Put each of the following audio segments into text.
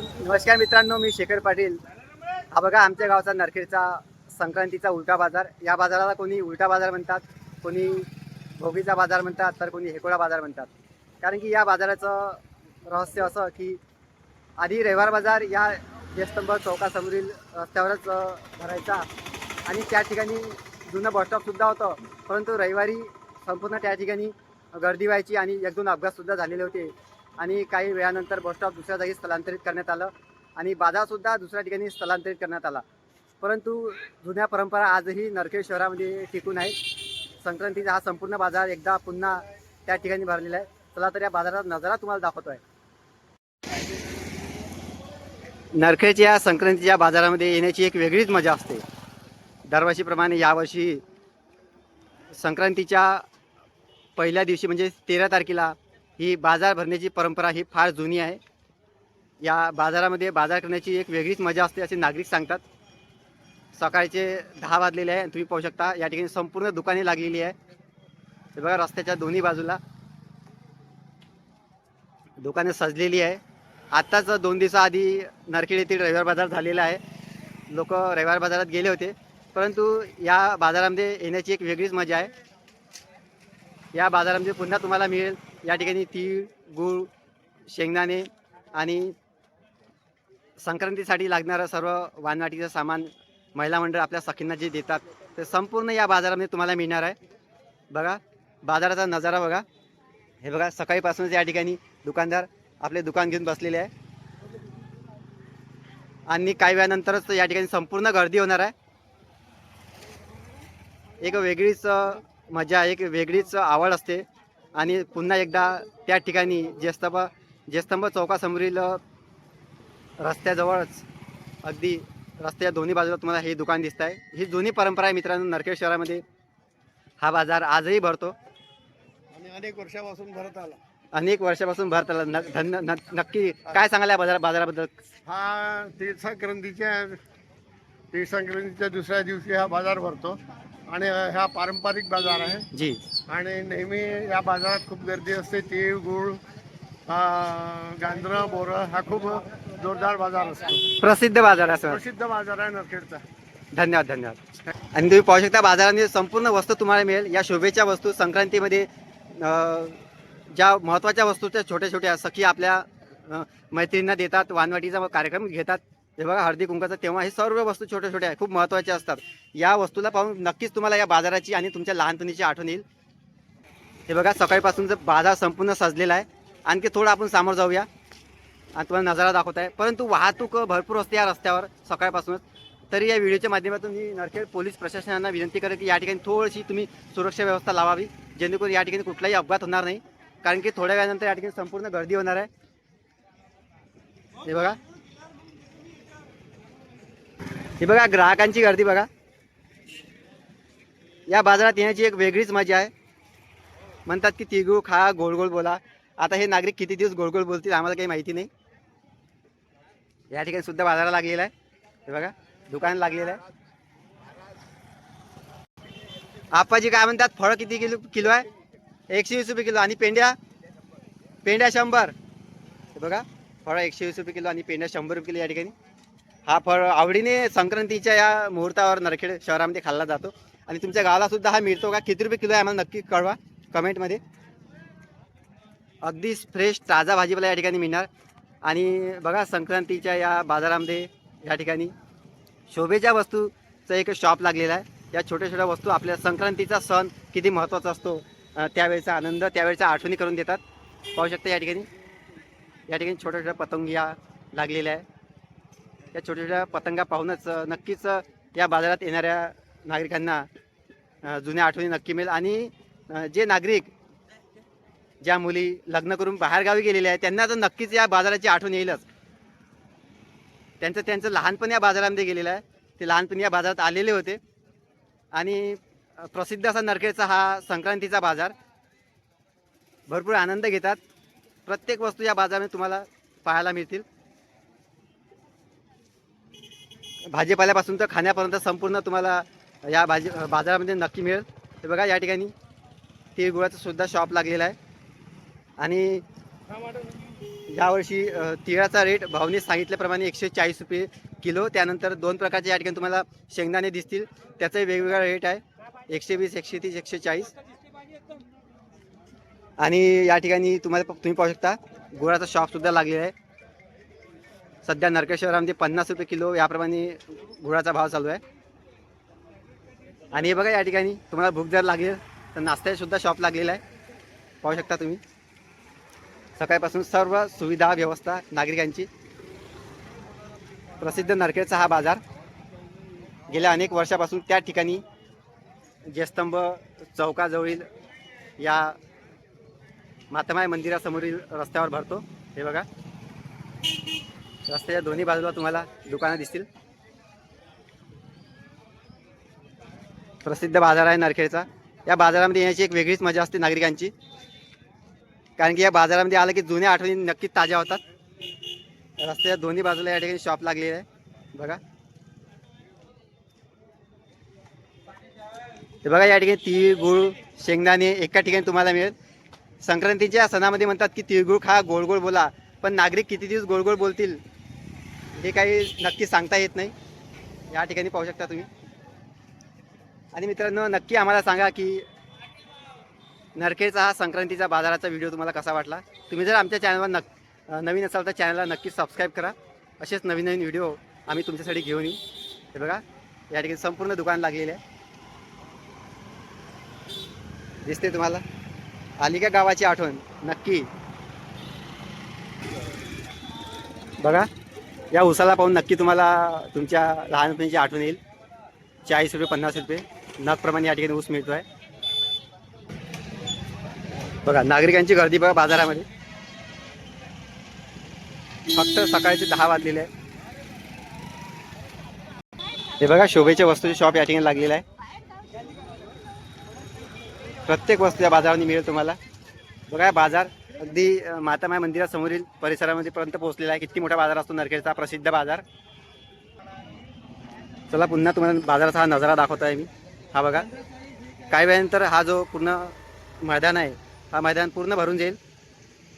नमस्कार मित्रांनो मी शेखर पाटील. हा बघा आमच्या गावचा नरखेडचा संक्रांतीचा उलटा बाजार. या बाजाराला कोणी उलटा बाजार म्हणतात कोणी भोगीचा बाजार म्हणतात तर कोणी हेकोडा बाजार म्हणतात. कारण की या बाजाराचं रहस्य असं की आधी रविवार बाजार या जयस्तंभ चौकासमोरील रस्त्यावरच भरायचा. आणि त्या ठिकाणी जुनं बसस्टॉपसुद्धा होतं. परंतु रविवारी संपूर्ण त्या ठिकाणी गर्दी व्हायची आणि एक दोन अपघातसुद्धा झालेले होते. आणि काही वेळानंतर बसस्टॉप दुसऱ्या जागी स्थलांतरित करण्यात आलं आणि बाजारसुद्धा दुसऱ्या ठिकाणी स्थलांतरित करण्यात आला. परंतु जुन्या परंपरा आजही नरखेड शहरामध्ये टिकून आहेत. संक्रांतीचा हा संपूर्ण बाजार एकदा पुन्हा त्या ठिकाणी भरलेला आहे. चला तर या बाजारात नजारा तुम्हाला दाखवतो आहे नरखेडच्या संक्रांतीच्या बाजारामध्ये येण्याची एक वेगळीच मजा असते. दरवर्षीप्रमाणे यावर्षी संक्रांतीच्या पहिल्या दिवशी म्हणजे तेरा तारखेला ही बाजार भरण्याची परंपरा ही फार जुनी आहे. या बाजारामध्ये बाजार करण्याची एक वेगळीच मजा असते असे नागरिक सांगतात. सकाळचे दहा वाजलेले आहे आणि तुम्ही पाहू शकता या ठिकाणी संपूर्ण दुकाने लागलेली आहे. हे बघा रस्त्याच्या दोन्ही बाजूला. दुकाने सजलेली आहे. आत्ताच दोन दिवसाआधी नरखेड येथील रविवार बाजार झालेला आहे. लोक रविवार बाजारात गेले होते. परंतु या बाजारामध्ये येण्याची एक वेगळीच मजा आहे. या बाजारामध्ये पुन्हा तुम्हाला मिळेल. या ठिकाणी तीळ गूळ शेंगदाणे आणि संक्रांतीसाठी लागणारं सर्व वानवाटीचं सामान महिला मंडळ आपल्या सखींना जे देतात ते संपूर्ण या बाजारामध्ये तुम्हाला मिळणार आहे. बघा बाजाराचा नजारा बघा. हे बघा सकाळीपासूनच या ठिकाणी दुकानदार आपले दुकान घेऊन बसलेले आहे. आणि काही वेळानंतरच या ठिकाणी संपूर्ण गर्दी होणार आहे. एक वेगळीच मजा एक वेगळीच आवड असते. आणि पुन्हा एकदा त्या ठिकाणी जयस्तंभ जयस्तंभ चौकासमोरील रस्त्याजवळच अगदी रस्त्याच्या दोन्ही बाजूला तुम्हाला हे दुकान दिसत आहे ही जुनी परंपरा आहे मित्रांनो नरखेड शहरामध्ये. हा बाजार आजही भरतो. आणि अनेक वर्षापासून भरत आला. अनेक वर्षापासून भरत आला. न- धन्य न- नक्की काय सांगायला बाजार बाजाराबद्दल? हा तीळ संक्रांतीच्या तीळ संक्रांतीच्या दुसऱ्या दिवशी हा बाजार भरतो. आणि हा पारंपरिक बाजार आहे. जी. आणि नेहमी या बाजारात खूप गर्दी असते. तीळ गुळ गांजरं बोरं हा खूप जोरदार बाजार असतो. प्रसिद्ध बाजार आहे सर. प्रसिद्ध बाजार आहे नरखेडचा. धन्यवाद धन्यवाद. आणि तुम्ही पाहू शकता बाजारामध्ये संपूर्ण वस्तू तुम्हाला मिळेल. या शोभेच्या वस्तू संक्रांतीमध्ये अं, ज्या महत्त्वाच्या वस्तू त्या छोट्या छोट्या सखी आपल्या अं, मैत्रिणींना देतात वानवाटीचा कार्यक्रम घेतात हे बघा हळदी कुंकाचं तेव्हा हे सर्व वस्तू छोट्या छोट्या खूप महत्त्वाच्या असतात. या वस्तूला पाहून नक्कीच तुम्हाला या बाजाराची आणि तुमच्या लहानपणीची आठवण येईल. हे बघा सकाळीपासूनचं बाजार संपूर्ण सजलेला आहे आणखी थोडं आपण सामोर जाऊया. आणि तुम्हाला नजारा दाखवत आहे. परंतु वाहतूक भरपूर असते या रस्त्यावर सकाळपासूनच. तरी या व्हिडिओच्या माध्यमातून मी नरखेड पोलीस प्रशासनाला विनंती करेल की या ठिकाणी थोडीशी तुम्ही सुरक्षा व्यवस्था लावावी. जेणेकरून या ठिकाणी कुठलाही अपघात होणार नाही. कारण की थोड्या वेळानंतर या ठिकाणी संपूर्ण गर्दी होणार आहे. हे बघा. हे बघा ग्राहकांची गर्दी बघा. या बाजारात येण्याची एक वेगळीच मजा आहे. म्हणतात की तिगू खा गोळगोळ बोला. आता हे नागरिक किती दिवस गोळगोळ बोलतील आम्हाला काही माहिती नाही. या ठिकाणी सुद्धा बाजारा लागलेला आहे. हे बघा दुकान लागलेलं आहे. आप्पाजी काय म्हणतात फळं किती किलो किलो आहे? एकशे वीस रुपये किलो आणि पेंड्या पेंड्या शंभर. हे बघा फळं एकशे वीस रुपये किलो आणि पेंड्या शंभर रुपये किलो या ठिकाणी. हा फळ आवडीने संक्रांतीच्या या मुहूर्तावर नरखेड शहरामध्ये खाल्ला जातो. आणि तुमच्या गावाला सुद्धा हा मिळतो का? किती रुपये किलो आहे आम्हाला नक्की कळवा कमेंटमध्ये. अगदी फ्रेश ताजा भाजीपाला या ठिकाणी मिळणार. आणि बघा संक्रांतीच्या या बाजारामध्ये या ठिकाणी शोभेच्या वस्तूचं एक शॉप लागलेला आहे. या छोट्या छोट्या वस्तू आपल्या संक्रांतीचा सण किती महत्त्वाचा असतो त्यावेळेचा आनंद त्यावेळेचा आठवणी करून देतात. पाहू शकता या ठिकाणी. या ठिकाणी छोट्या छोट्या पतंगिया लागलेल्या आहे. या छोट्या छोट्या पतंगा पाहूनच नक्कीच या बाजारात येणाऱ्या नागरिकांना जुन्या आठवणी नक्की मिळेल. आणि जे नागरिक ज्या मुली लग्न करून बाहेरगावी गेलेल्या आहेत त्यांना तर नक्कीच या बाजाराची आठवण येईलच. त्यांचं त्यांचं लहानपण या बाजारामध्ये गेलेलं आहे. ते लहानपणी या बाजारात आलेले होते. आणि प्रसिद्ध असा नरखेडचा हा संक्रांतीचा बाजार. भरपूर आनंद घेतात. प्रत्येक वस्तू या बाजारामध्ये तुम्हाला पाहायला मिळतील. भाजीपाल्यापासून तर खाण्यापर्यंत संपूर्ण तुम्हाला या भाजी बाजारामध्ये नक्की मिळेल. हे बघा या ठिकाणी तिळगुळाचं सुद्धा शॉप लागलेला आहे. आणि यावर्षी तिळाचा रेट भावने सांगितल्याप्रमाणे एकशे चाळीस रुपये किलो. त्यानंतर दोन प्रकारचे या ठिकाणी तुम्हाला शेंगदाणे दिसतील. त्याचाही वेगवेगळा रेट आहे. एकशे वीस एकशे तीस एकशे चाळीस. आणि या ठिकाणी तुम्हाला तुम्ही पाहू शकता गुळाचा शॉपसुद्धा लागलेला आहे. सध्या नरकेश्वरामध्ये पन्नास रुपये किलो याप्रमाणे गुळाचा भाव चालू आहे. आणि हे बघा या ठिकाणी तुम्हाला भूक जर लागेल तर नाश्त्यासुद्धा शॉप लागलेला आहे. पाहू शकता तुम्ही. सकाळपासून सर्व सुविधा व्यवस्था नागरिकांची. प्रसिद्ध नरखेडचा हा बाजार. गेल्या अनेक वर्षापासून त्या ठिकाणी जयस्तंभ चौकाजवळील या मातमाय मंदिरासमोरील रस्त्यावर भरतो. हे बघा. रस्त्याच्या दोन्ही बाजूला तुम्हाला दुकानं दिसतील. प्रसिद्ध बाजार आहे नरखेडचा. या बाजारामध्ये येण्याची एक वेगळीच मजा असते नागरिकांची. कारण की या बाजारामध्ये आलं की जुन्या आठवणी नक्कीच ताज्या होतात. रस्त्याच्या दोन्ही बाजूला या ठिकाणी शॉप लागलेली आहे. बघा. ते बघा या ठिकाणी तीळ गुळ शेंगदाणे एका ठिकाणी तुम्हाला मिळेल. संक्रांतीच्या सणामध्ये म्हणतात की तिळगुळ खा गोड गोड बोला. पण नागरिक किती दिवस गोड गोड बोलतील? हे काही नक्की सांगता येत नाही. या ठिकाणी पाहू शकता तुम्ही. आणि मित्रांनो नक्की आम्हाला सांगा की नरखेडचा हा संक्रांतीचा बाजाराचा व्हिडिओ तुम्हाला कसा वाटला? तुम्ही जर आमच्या चॅनलवर नक नवीन असाल तर चॅनलला नक्की सबस्क्राईब करा. असेच नवीन नवीन व्हिडिओ आम्ही तुमच्यासाठी घेऊन येऊ हे बघा या ठिकाणी संपूर्ण दुकान लागलेले आहे. दिसते तुम्हाला? आली का गावाची आठवण नक्की. बघा. या उसाला पाहून नक्की तुम्हाला तुमच्या लहानपणीची आठवण येईल. चाळीस रुपये पन्नास रुपये. नगप्रमाणे या ठिकाणी ऊस मिळतो आहे बघा नागरिकांची गर्दी बघा बाजारामध्ये. फक्त सकाळचे दहा वाजलेले आहे हे बघा शोभेच्या वस्तूचे शॉप या ठिकाणी लागलेलं आहे. प्रत्येक वस्तू या बाजारामध्ये मिळेल तुम्हाला. बघा बाजार अगदी मातामाय मंदिरासमोरील परिसरामध्ये पर्यंत पोहोचलेला आहे. किती मोठा बाजार असतो नरखेडचा प्रसिद्ध बाजार. चला पुन्हा तुम्हाला बाजाराचा हा नजारा दाखवतो आहे मी. हा बघा. काही वेळानंतर हा जो पूर्ण मैदान आहे हा मैदान पूर्ण भरून जाईल.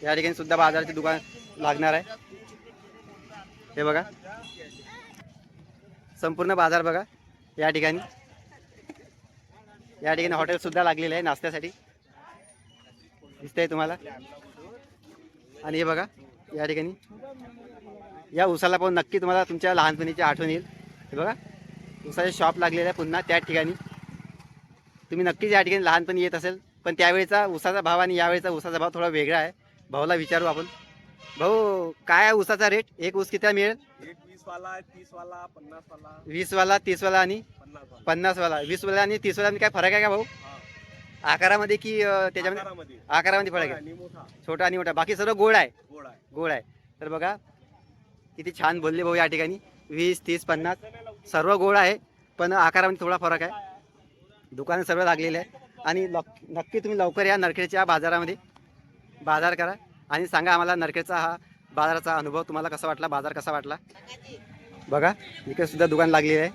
या ठिकाणी सुद्धा बाजाराचे दुकान लागणार आहे. हे बघा. संपूर्ण बाजार बघा या ठिकाणी. या ठिकाणी हॉटेलसुद्धा लागलेलं आहे नाश्त्यासाठी. दिसतंय तुम्हाला? आणि हे बघा या ठिकाणी. या उसाला पाहून नक्की तुम्हाला तुमच्या लहानपणीची आठवण येईल. हे बघा उसाचे शॉप लागलेलं आहे पुन्हा त्या ठिकाणी. तुम्ही नक्कीच या ठिकाणी लहानपणी येत असेल पण त्यावेळेचा उसाचा भाव आणि यावेळेचा उसाचा भाव थोडा वेगळा आहे. भाऊला विचारू आपण. भाऊ काय आहे उसाचा रेट एक ऊस किती मिळेल? वीसवाला तीसवाला आणि पन्नास वाला पन्नासवाला. वीसवाला आणि तीसवाला काय फरक आहे का भाऊ. आकारामध्ये की अं, त्याच्यामध्ये? आकारामध्ये. आकारामध्ये फरक आहे. आणि मोठा छोटा आणि मोठा. बाकी सर्व गोड आहे. गोड आहे. गोड आहे. तर बघा किती छान बोलले भाऊ या ठिकाणी. वीस तीस पन्नास. सर्व गोड आहे पण आकारामध्ये थोडा फरक आहे. दुकानं सर्व लागलेले आहे. आणि लक- नक्की तुम्ही लवकर या नरखेडच्या बाजारामध्ये. बाजार करा. आणि सांगा आम्हाला नरखेडचा हा बाजाराचा अनुभव तुम्हाला कसा वाटला? बाजार कसा वाटला? बघा इकडे सुद्धा दुकान लागलेलं आहे.